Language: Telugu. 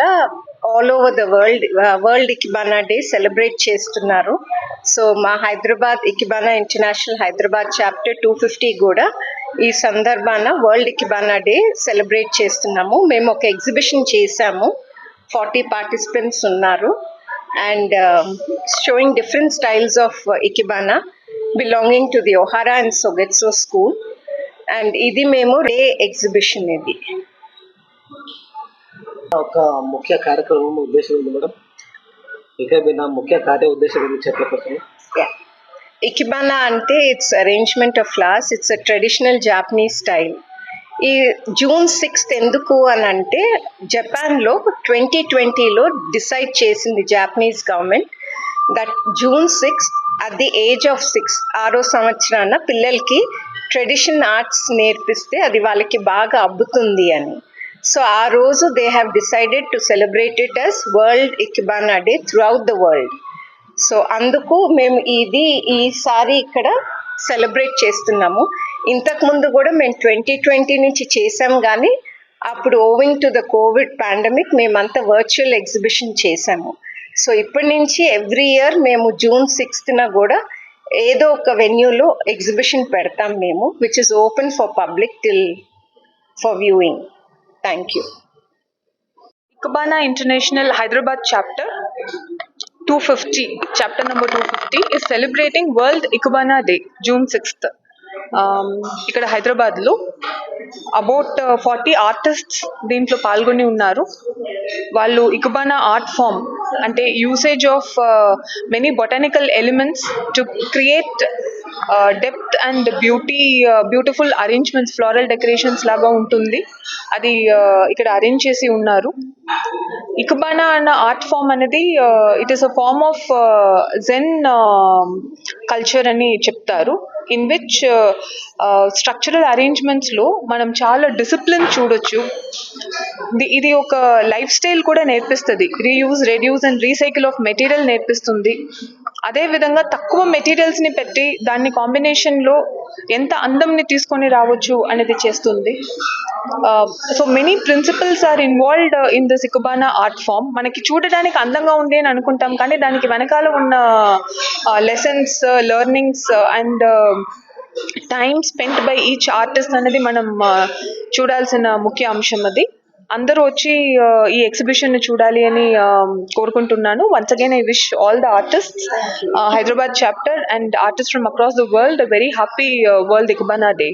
వల్ల all over the world world ikebana day celebrate చేస్తున్నారు. సో మా Hyderabad ikebana international Hyderabad chapter two fifty కూడా ఈ సందర్భాన వరల్డ్ ఇకిబానా డే సెలబ్రేట్ చేస్తున్నాము. మేము ఒక ఎగ్జిబిషన్ చేశాము. ఫార్టీ పార్టిసిపెంట్స్ ఉన్నారు. And showing different styles of ikebana belonging to the Ohara and Sogetsu school and ఇది మేము డే ఎగ్జిబిషన్ ఇది. ఒక ముఖ్య కార్యక్రమం ఉద్దేశం ఉంది మేడం. ఇక మీ నా ముఖ్య కార్య ఉద్దేశం గురించి చెప్పకపోతే ఇకిబానా అంటే it's arrangement of flowers it's a traditional Japanese style ఈ జూన్ సిక్స్త్ ఎందుకు అని అంటే జపాన్లో ట్వంటీ ట్వంటీలో డిసైడ్ చేసింది Japanese government that June sixth at the age of six ఆరో సంవత్సరాన పిల్లలకి ట్రెడిషన్ ఆర్ట్స్ నేర్పిస్తే అది వాళ్ళకి బాగా అబ్బుతుంది అని. సో ఆ రోజు they have decided to celebrate it as world ikebana day throughout the world so అందుకు మేము ఇది ఈసారి ఇక్కడ సెలబ్రేట్ చేస్తున్నాము. ఇంతకుముందు కూడా మేము ట్వంటీ ట్వంటీ నుంచి చేసాం కానీ అప్పుడు owing to the COVID pandemic మేమంతా వర్చువల్ ఎగ్జిబిషన్ చేసాము సో ఇప్పటి నుంచి ఎవ్రీ ఇయర్ మేము జూన్ సిక్స్త్న కూడా ఏదో ఒక వెన్యూలో ఎగ్జిబిషన్ పెడతాం మేము which is open for public till for viewing thank you ikebana international Hyderabad chapter two fifty chapter number two fifty is celebrating world ikebana day June sixth ఇక్కడ హైదరాబాద్లో అబౌట్ ఫార్టీ ఆర్టిస్ట్స్ దీంట్లో పాల్గొని ఉన్నారు వాళ్ళు ఇకుబానా ఆర్ట్ ఫామ్ అంటే usage of many botanical elements to create depth and beauty beautiful arrangements floral decorations లాగా ఉంటుంది. అది ఇక్కడ అరేంజ్ చేసి ఉన్నారు. ఇకబానా అన్న ఆర్ట్ ఫామ్ అనేది it is a form of Zen culture అని చెప్తారు. ఇన్ విచ్ స్ట్రక్చరల్ అరేంజ్మెంట్స్లో మనం చాలా డిసిప్లిన్ చూడొచ్చు. ఇది- ఇది ఒక లైఫ్ స్టైల్ కూడా నేర్పిస్తుంది. Reuse reduce and recycle of material నేర్పిస్తుంది. అదే విధంగా తక్కువ మెటీరియల్స్ని పెట్టి దాన్ని కాంబినేషన్లో ఎంత అందంని తీసుకొని రావచ్చు అనేది చేస్తుంది. So many principles are involved in this ikebana art form మనకి చూడడానికి అందంగా ఉంది అని అనుకుంటాం కానీ దానికి వెనకాల ఉన్న lessons learnings and time spent by each artist అనేది మనం uh, చూడాల్సిన ముఖ్య అంశం అది. అందరూ వచ్చి uh, ఈ ఎగ్జిబిషన్ చూడాలి అని um, కోరుకుంటున్నాను. Once again I wish all the artist Hyderabad chapter and artist from across the world very happy world ikebana day